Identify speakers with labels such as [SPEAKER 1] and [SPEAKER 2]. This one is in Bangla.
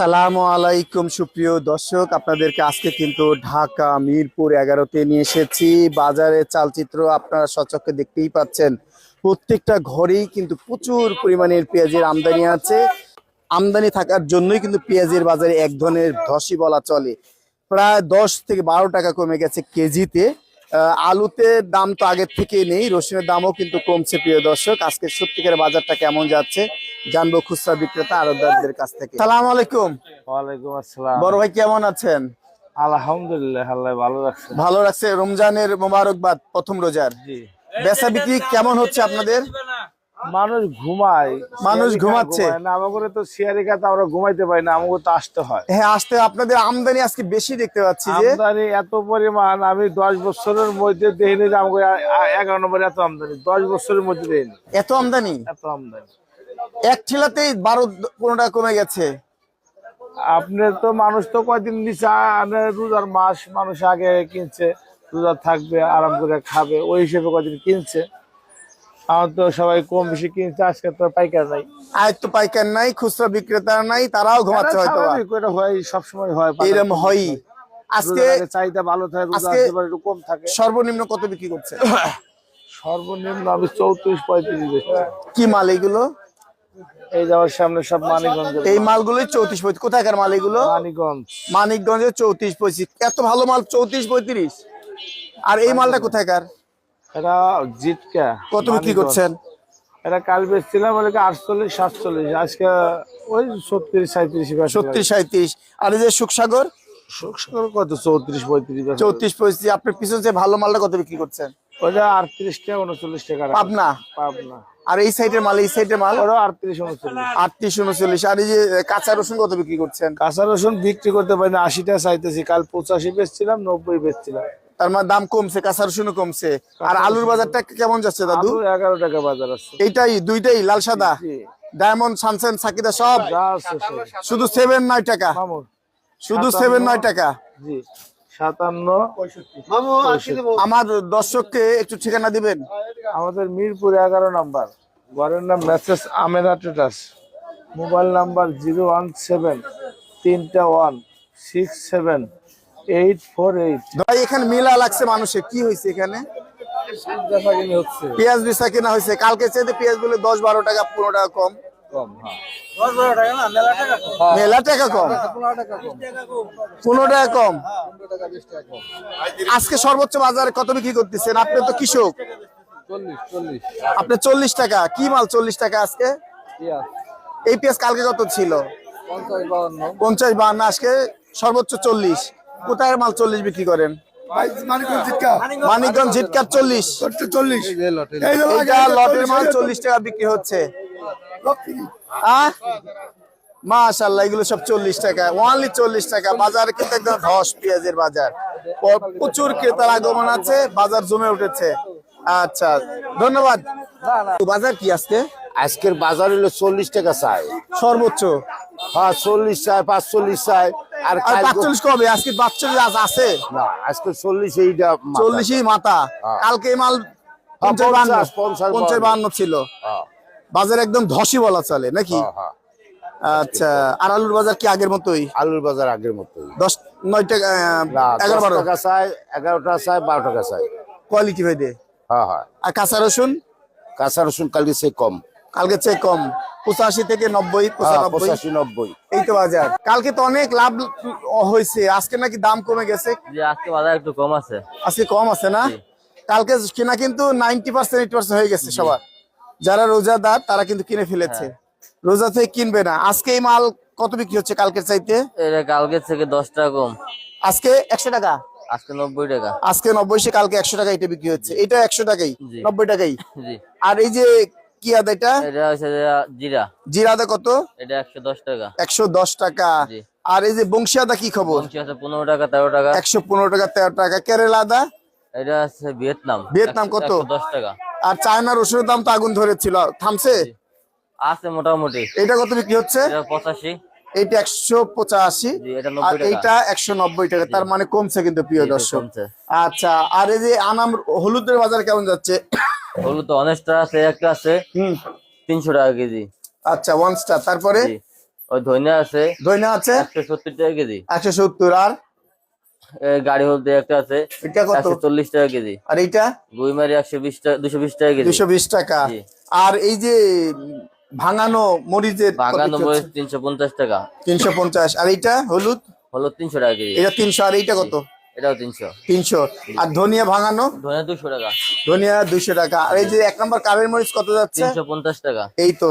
[SPEAKER 1] আসসালামু আলাইকুম, সুপ্রিয় দর্শক। আপনাদেরকে আজকে কিন্তু ঢাকা মিরপুর এগারোতে নিয়ে এসেছি। বাজারে চালচিত্র আপনারা সচক্ষে দেখতেই পাচ্ছেন। প্রত্যেকটা ঘরেই কিন্তু প্রচুর পরিমাণের পেঁয়াজের আমদানি আছে। আমদানি থাকার জন্যই কিন্তু পেঁয়াজের বাজারে এক ধরনের ধসই বলা চলে। প্রায় দশ থেকে বারো টাকা কমে গেছে কেজিতে। আলুতে দাম তো আগের থেকে নেই রসুনের দামও কিন্তু কমছে প্রিয় দর্শক। আজকে সত্যিকার বাজারটা কেমন যাচ্ছে জানব খুচরা বিক্রেতা আরবদারদের কাছ থেকে। সালাম আলাইকুম।
[SPEAKER 2] ওয়ালাইকুম আসসালাম।
[SPEAKER 1] বড় ভাই কেমন আছেন?
[SPEAKER 2] আলহামদুলিল্লাহ আল্লাহ ভালো রাখছে।
[SPEAKER 1] ভালো রাখছে। রমজানের মোবারকবাদ প্রথম রোজার। বেচা বিক্রি কেমন হচ্ছে আপনাদের?
[SPEAKER 2] মানুষ ঘুমায়
[SPEAKER 1] মানুষ ঘুমাচ্ছে।
[SPEAKER 2] আমাকে তো শিয়ারি খাতে আমরা ঘুমাইতে পারি না আমাকে তো আসতে হয়।
[SPEAKER 1] হ্যাঁ আসতে আপনাদের আমদানি আজকে বেশি দেখতে পাচ্ছি
[SPEAKER 2] আমদানি এত পরিমাণ আমি দশ বছরের মধ্যে দেখিনি যে আমাকে এগারো নম্বর এত আমদানি দশ বছরের মধ্যে দেয়নি
[SPEAKER 1] এত আমদানি?
[SPEAKER 2] এত আমদানি।
[SPEAKER 1] এক ঠিলাতেই বারো পনেরো টাকা কমে গেছে।
[SPEAKER 2] আপনি তো মানুষ তো কয়দিন নিচে রোজার মাস মানুষ আগে কিনছে রোজা থাকবে আরাম করে খাবে ওই হিসেবে কয়দিন কিনছে। আমার তো সবাই কম বেশি কিনছে আজকে তো পাইকার নাই।
[SPEAKER 1] আয় তো পাইকার নাই খুচরা বিক্রেতা নাই তারাও ঘুমাচ্ছে হয়তো
[SPEAKER 2] এটা হয় সবসময় হয়
[SPEAKER 1] এরম হয়ই। আজকে
[SPEAKER 2] চাহিদা ভালো থাকে একটু কম থাকে।
[SPEAKER 1] সর্বনিম্ন কত বিক্রি করছে?
[SPEAKER 2] সর্বনিম্ন আমি চৌত্রিশ পঁয়ত্রিশ
[SPEAKER 1] কি মাল এইগুলো?
[SPEAKER 2] এই যাওয়ার সামনে সব মানিকগঞ্জ।
[SPEAKER 1] এই মালগুলোই চৌত্রিশ পঁয়ত্রিশ। কোথাকার মাল এগুলো?
[SPEAKER 2] মানিকগঞ্জ।
[SPEAKER 1] মানিকগঞ্জে চৌত্রিশ পঁয়ত্রিশ। এত ভালো মাল চৌত্রিশ পঁয়ত্রিশ? আর এই মালটা কোথাকার?
[SPEAKER 2] এটা জিটকা
[SPEAKER 1] কত বিক্রি করছেন?
[SPEAKER 2] এটা কাল বেচছিলাম বলে আটচল্লিশ সাতচল্লিশ আজকে ওই ছত্রিশ সাঁত্রিশ
[SPEAKER 1] সত্রিশ সাঁত্রিশ আর এই যে সুখসাগর?
[SPEAKER 2] কত? চৌত্রিশ পঁয়ত্রিশ
[SPEAKER 1] চৌত্রিশ পঁয়ত্রিশ আপনার পিছনে যে ভালো মালটা কত বিক্রি করছেন?
[SPEAKER 2] ওটা আটত্রিশ টাকা উনচল্লিশ টাকা
[SPEAKER 1] পাবনা?
[SPEAKER 2] পাবনা।
[SPEAKER 1] আর এই সাইডের মাল এই সাইডের মাল?
[SPEAKER 2] ওটা আটত্রিশ উনচল্লিশ।
[SPEAKER 1] আটত্রিশ উনচল্লিশ। আর এই যে কাঁচা রসুন কত বিক্রি করছেন?
[SPEAKER 2] কাঁচা রসুন বিক্রি করতে পারি না আশি টাকা চাইতেছি। কাল পঁচাশি বেচছিলাম নব্বই বেচছিলাম।
[SPEAKER 1] তার মানে দাম কমছে কাঁচা রসুনও কমছে। আর আলুর বাজারটা কেমন যাচ্ছে দাদু?
[SPEAKER 2] এগারো টাকা বাজার আছে।
[SPEAKER 1] এইটাই দুইটাই লাল সাদা। ডায়মন্ড সানসেন সাকিদা সব। শুধু সেভেন নয় টাকা। শুধু সেভেন নয় টাকা।
[SPEAKER 2] জি সাতান্ন।
[SPEAKER 1] আমার দর্শককে একটু ঠিকানা দিবেন?
[SPEAKER 2] আমাদের মিরপুর এগারো নাম্বার। ঘরের নাম message আমেরা traders mobile number zero one seven তিনটা ওয়ান সিক্স সেভেন।
[SPEAKER 1] ভাই এখানে মেলা লাগছে কি এখানে পেঁয়াজ হয়েছে কালকে চেয়ে পেঁয়াজ দশ বারো টাকা পনেরো টাকা কম
[SPEAKER 2] হ্যাঁ
[SPEAKER 1] টাকা কম পনেরো টাকা কম আজকে সর্বোচ্চ বাজারে কত বিক্রি করতেছেন আপনি তো কৃষক আপনি চল্লিশ টাকা কি মাল চল্লিশ টাকা আজকে এই পেঁয়াজ কালকে কত ছিল
[SPEAKER 2] পঞ্চাশ
[SPEAKER 1] বাহান্ন আজকে সর্বোচ্চ চল্লিশ কোথায় মাল চল্লিশ বিক্রি করেন? মানিকগঞ্জ ঝিটকার চল্লিশ।
[SPEAKER 3] চল্লিশ
[SPEAKER 1] লটের মাল চল্লিশ। টাকা বিক্রি হচ্ছে। আহ? মাশাল্লাহ এগুলো সব চল্লিশ টাকা। ওনলি চল্লিশ টাকা। বাজারে কিন্তু একদম ধস পেঁয়াজের বাজার। প্রচুর ক্রেতার আগমন আছে। বাজার জমে উঠেছে। আচ্ছা ধন্যবাদ। বাজার কি আজকে?
[SPEAKER 3] আজকের বাজার হলো চল্লিশ টাকা চাই।
[SPEAKER 1] সর্বোচ্চ।
[SPEAKER 3] হ্যাঁ চল্লিশ চাই পাঁচচল্লিশ চাই। আর
[SPEAKER 1] আর
[SPEAKER 3] কালকে-
[SPEAKER 1] পাঁচচল্লিশ কবে? আজকে পাঁচচল্লিশ আজ আছে?
[SPEAKER 3] না আজকে চল্লিশ এইটা মাথা।
[SPEAKER 1] কালকে মাল ছিল। বাজার একদম ধসই বলা চলে নাকি?
[SPEAKER 3] হ্যাঁ, হ্যাঁ।
[SPEAKER 1] আচ্ছা আর আলুর বাজার কি আগের মতোই?
[SPEAKER 3] আলুর বাজার আগের মতোই।
[SPEAKER 1] দশ নয় টাকা এগারো বারো।
[SPEAKER 3] টাকা চাই এগারো টাকা চাই বারো টাকা চাই।
[SPEAKER 1] কোয়ালিটি ভেদে
[SPEAKER 3] হ্যাঁ হ্যাঁ।
[SPEAKER 1] আর কাঁচা রসুন?
[SPEAKER 3] কাঁচা রসুন কালকে সে কম।
[SPEAKER 1] কালকে চেয়ে কম। পঁচাশি থেকে নব্বই
[SPEAKER 3] হ্যাঁ, পঁচাশি নব্বই।
[SPEAKER 1] এই তো বাজার। কালকে তো অনেক লাভ হয়েছে। আজকে নাকি দাম কমে গেছে।
[SPEAKER 4] আজকে বাজার একটু কম আছে।
[SPEAKER 1] আজকে কম আছে না? কালকে কিনা কিন্তু নাইনটি পার্সেন্ট এইট পার্সেন্ট হয়ে গেছে সবার। যারা রোজাদার তারা কিন্তু কিনে ফেলেছে। রোজা থেকে কিনবে না। আজকে এই মাল কত বিক্রি হচ্ছে কালকের চাইতে?
[SPEAKER 4] এটা কালকে থেকে দশ টাকা কম।
[SPEAKER 1] আজকে একশো টাকা?
[SPEAKER 4] আজকে নব্বই টাকা।
[SPEAKER 1] আজকে নব্বই সে কালকে একশো টাকা এটা বিক্রি হচ্ছে। এটা একশো টাকাই নব্বই টাকাই। আর এই যে কি আদা এটা?
[SPEAKER 4] এটা হচ্ছে জিরা।
[SPEAKER 1] জিরা আদা কত?
[SPEAKER 4] এটা একশো দশ টাকা।
[SPEAKER 1] একশো দশ টাকা।
[SPEAKER 4] জি।
[SPEAKER 1] আর এই যে বংশী আদা কি খবর?
[SPEAKER 4] বংশী আছে পনেরো টাকা তেরো টাকা।
[SPEAKER 1] একশো পনেরো টাকা তেরো টাকা। কেরালা আদা?
[SPEAKER 4] এটা আছে ভিয়েতনাম।
[SPEAKER 1] ভিয়েতনাম কত?
[SPEAKER 4] দশ টাকা।
[SPEAKER 1] আর চায়না রসুনের দাম তো আগুন ধরেছিল। থামছে?
[SPEAKER 4] আছে মোটামুটি।
[SPEAKER 1] এটা কত বিক্রি হচ্ছে?
[SPEAKER 4] এটা
[SPEAKER 1] এইটা একশো পঁচাশি।
[SPEAKER 4] এটা
[SPEAKER 1] আর এইটা একশো নব্বই টাকা তার মানে কমছে কিন্তু প্রিয়
[SPEAKER 4] এটা
[SPEAKER 1] দর্শক। আচ্ছা আর এই যে আনাম হলুদের বাজার কেমন যাচ্ছে?
[SPEAKER 4] হলুদ অনেকটা আছে একটা আছে তিনশো টাকা কেজি।
[SPEAKER 1] আচ্ছা ওয়ান স্টার তারপরে?
[SPEAKER 4] ওই ধনিয়া আছে
[SPEAKER 1] দইনা আছে?
[SPEAKER 4] একশো সত্তর টাকা কেজি।
[SPEAKER 1] একশো সত্তর আর?
[SPEAKER 4] গাড়ি হলদে একটা আছে
[SPEAKER 1] এটা কত?
[SPEAKER 4] চল্লিশ টাকা কেজি।
[SPEAKER 1] আর এইটা?
[SPEAKER 4] গুইমারি একশো বিশ টাকা দুশো বিশ টাকা কেজি।
[SPEAKER 1] দুশো বিশ টাকা। আর এই যে ভাঙানো মরিচের
[SPEAKER 4] ভাঙানো মরিচ তিনশো পঞ্চাশ টাকা।
[SPEAKER 1] তিনশো পঞ্চাশ। আর এইটা হলুদ?
[SPEAKER 4] হলুদ তিনশো টাকা কেজি।
[SPEAKER 1] এটা তিনশো। আর এইটা কত?
[SPEAKER 4] এটাও তিনশো।
[SPEAKER 1] তিনশো। আর ধনিয়া ভাঙানো?
[SPEAKER 4] ধনিয়া দুশো টাকা।
[SPEAKER 1] ধনিয়া দুইশো টাকা। আর এই যে এক নম্বর কাবের মরিচ কত যাচ্ছে?
[SPEAKER 4] তিনশো পঞ্চাশ টাকা।
[SPEAKER 1] এই তো